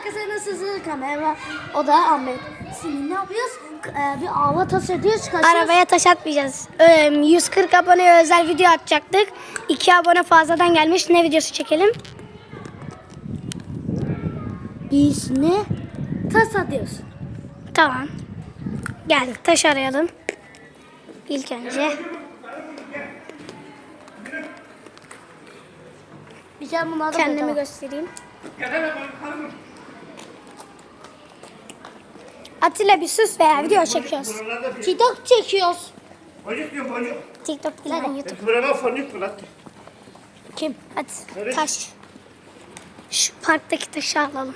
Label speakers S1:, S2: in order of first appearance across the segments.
S1: arkadaşlar nasılsınız? Kamera. O da Ahmet. Şimdi ne yapıyoruz? Ee, bir hava tas ediyoruz. Kaçıyoruz.
S2: Arabaya taş atmayacağız. Ee, 140 aboneye özel video atacaktık. 2 abone fazladan gelmiş. Ne videosu çekelim?
S1: Biz ne? Tas atıyoruz.
S2: Tamam. Gel taş arayalım. İlk önce.
S1: Bir kere bunları da
S2: Kendimi göstereyim. Atilla bir sus veya video çekiyoruz.
S1: TikTok çekiyoruz.
S3: Boncuk diyor boncuk.
S2: TikTok değil lan YouTube.
S3: Kıvırama fonik fırlattı.
S2: Kim? Hadi taş. Şu parktaki taşı alalım.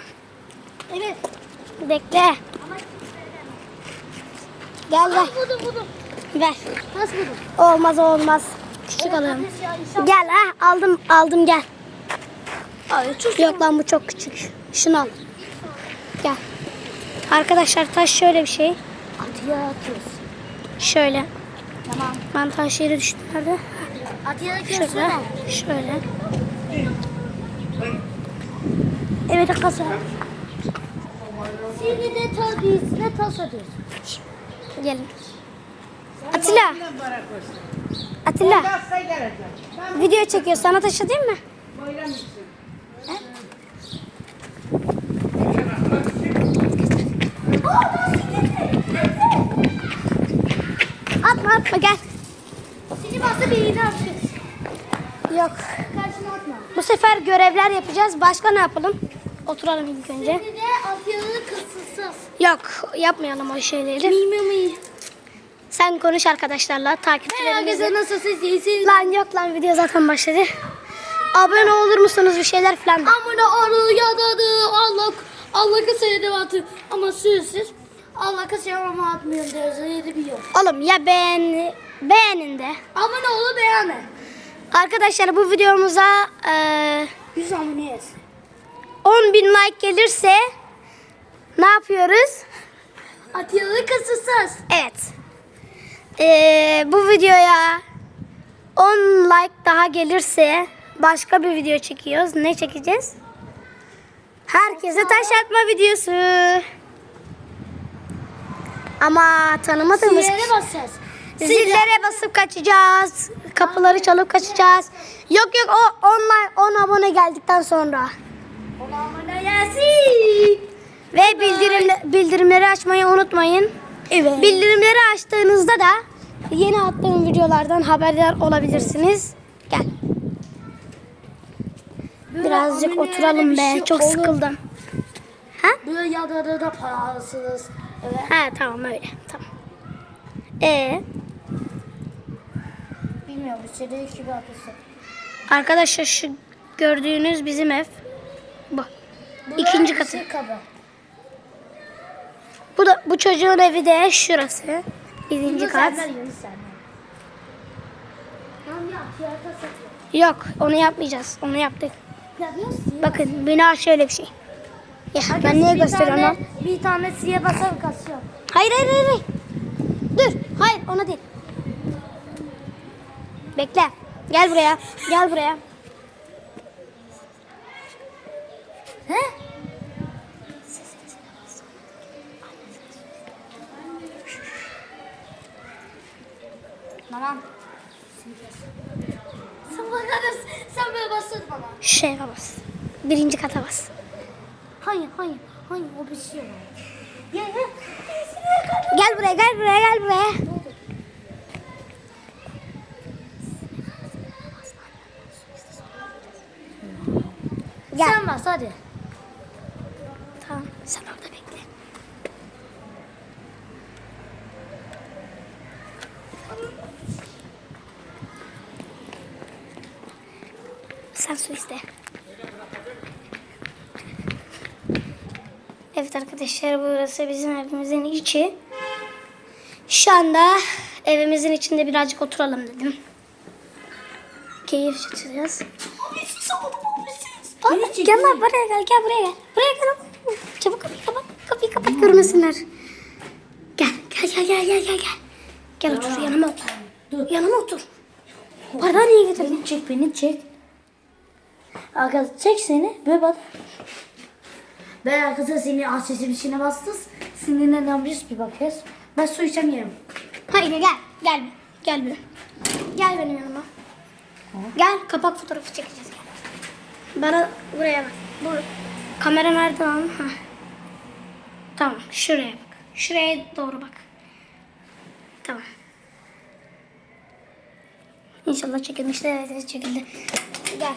S1: Evet.
S2: Bekle. Gel ver.
S1: Buldum buldum.
S2: Ver.
S1: Nasıl buldum?
S2: Olmaz olmaz. Küçük alalım. Gel ha aldım aldım gel.
S1: Ay
S2: Yok lan bu çok küçük. Şunu al. Gel. Arkadaşlar taş şöyle bir şey.
S1: Atıya atıyoruz.
S2: Şöyle.
S1: Tamam.
S2: Ben taş yere düştüm nerede?
S1: Atıya
S2: Şöyle.
S1: atıyoruz.
S2: Şöyle.
S1: Evet arkadaşlar. Şimdi de tas biz ne tas atıyoruz.
S2: Gelin. Atilla. Atilla. Video çekiyor. Sana taş atayım mı? Atma atma gel.
S1: Bastı bir iğne atıyoruz.
S2: Yok.
S1: Karşına atma.
S2: Bu sefer görevler yapacağız. Başka ne yapalım? Oturalım ilk önce.
S1: Şimdi de atyalı kısılsız.
S2: Yok yapmayalım o şeyleri.
S1: Mi mi mi.
S2: Sen konuş arkadaşlarla
S1: Herkese
S2: takipçilerimizle.
S1: nasılsınız? İyisiniz.
S2: Lan yok lan video zaten başladı. Abone olur musunuz bir şeyler falan.
S1: Amına arı yadadı. Allah Allah kısaydı atı. Ama sözsüz. Allah ama atmıyorum bir yok.
S2: Oğlum ya beğen, beğenin de.
S1: Abone olu beğenme.
S2: Arkadaşlar bu videomuza eee
S1: 100 aboneyiz.
S2: 10 bin like gelirse ne yapıyoruz?
S1: Atyalı kısılsız.
S2: Evet. Eee, bu videoya 10 like daha gelirse başka bir video çekiyoruz. Ne çekeceğiz? Herkese taş atma videosu. Ama tanımadığımız
S1: Siyere basacağız.
S2: Zillere basıp kaçacağız. Kapıları çalıp kaçacağız. Yok yok o 10 like 10 abone geldikten sonra.
S1: Ona abone gelsin.
S2: Ve bildirim, bildirimleri açmayı unutmayın.
S1: Evet.
S2: Bildirimleri açtığınızda da yeni attığım videolardan haberdar olabilirsiniz. Gel. Birazcık oturalım be.
S1: şey
S2: Çok
S1: olur.
S2: sıkıldım. Ha?
S1: Böyle yadada da Evet.
S2: Ha tamam öyle. Tamam. Ee,
S1: Bilmiyorum. İçeride iki bir atısı.
S2: arkadaşlar şu gördüğünüz bizim ev. Bu. İkinci katı.
S1: Şey kabı.
S2: Bu da bu çocuğun evi de şurası. Birinci kat.
S1: Satıyor.
S2: Yok onu yapmayacağız. Onu yaptık. Bakın bina şöyle bir şey. Ya ben niye
S1: Bir
S2: gösteriyorum
S1: tane-
S2: lan?
S1: Bir tane siye basar kasıyor.
S2: Hayır hayır hayır. hayır. Dur. Hayır ona değil. Bekle. Gel buraya. Gel buraya.
S1: He? Tamam. Sen bana sen böyle bastın bana.
S2: Şeye bas. Birinci kata bas.
S1: Hayır hayır hayır o bir şey var. Ya ya.
S2: Gel buraya gel buraya gel buraya. Gel.
S1: Sen bas hadi.
S2: Tamam sen orada bekle. Sen su iste. Evet arkadaşlar burası bizim evimizin içi. Şu anda evimizin içinde birazcık oturalım dedim. Keyif çıkacağız. Bak, gel lan buraya gel gel buraya gel. Buraya gel. Çabuk kapıyı kapat. Kapıyı kapat görmesinler. Gel gel gel gel gel gel. Gel Gel otur yanıma otur.
S1: Dur.
S2: Yanıma otur. Bardağı niye getirdin?
S1: Beni çek beni çek. Arkadaş çek seni. Böyle bak. Ben arkadaşlar senin asesi bir şeyine bastız. Sinirlenmiş bir bakıyoruz. Ben su içemiyorum.
S2: Hayır gel. Gel. Gel bir. Gel benim yanıma. Gel kapak fotoğrafı çekeceğiz. Gel. Bana buraya bak. Bu kamera nerede lan? Ha. Tamam şuraya bak. Şuraya doğru bak. Tamam. İnşallah çekilmiştir. Evet çekildi. Gel.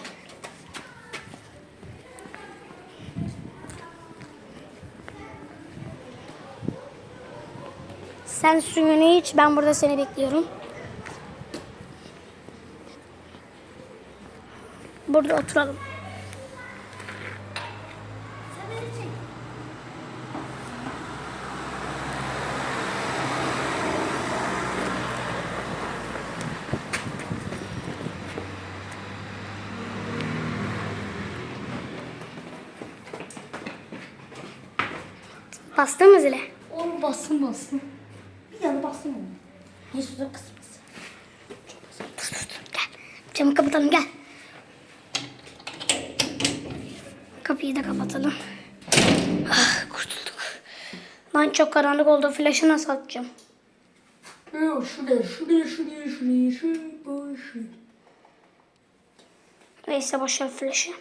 S2: Sen suyunu iç. Ben burada seni bekliyorum. Burada oturalım. Bastın mı zile?
S1: Oğlum bassın bassın. Oğlum. Hiç suda kısmasın.
S2: Gel. Camı kapatalım gel. Kapıyı da kapatalım. Ah, kurtulduk. Lan çok karanlık oldu. Flaşı nasıl atacağım?
S1: Şuraya şuraya şuraya şuraya şuraya bu şu.
S2: Neyse boşver flaşı.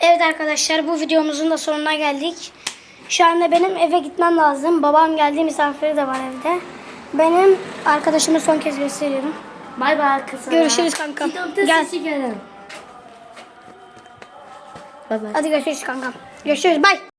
S2: Evet arkadaşlar bu videomuzun da sonuna geldik. Şu anda benim eve gitmem lazım. Babam geldi misafiri de var evde. Benim arkadaşımı son kez gösteriyorum.
S1: Bay bay arkadaşlar.
S2: Görüşürüz kankam.
S1: Gel. Bay bay.
S2: Hadi görüşürüz kankam. Görüşürüz. Bye.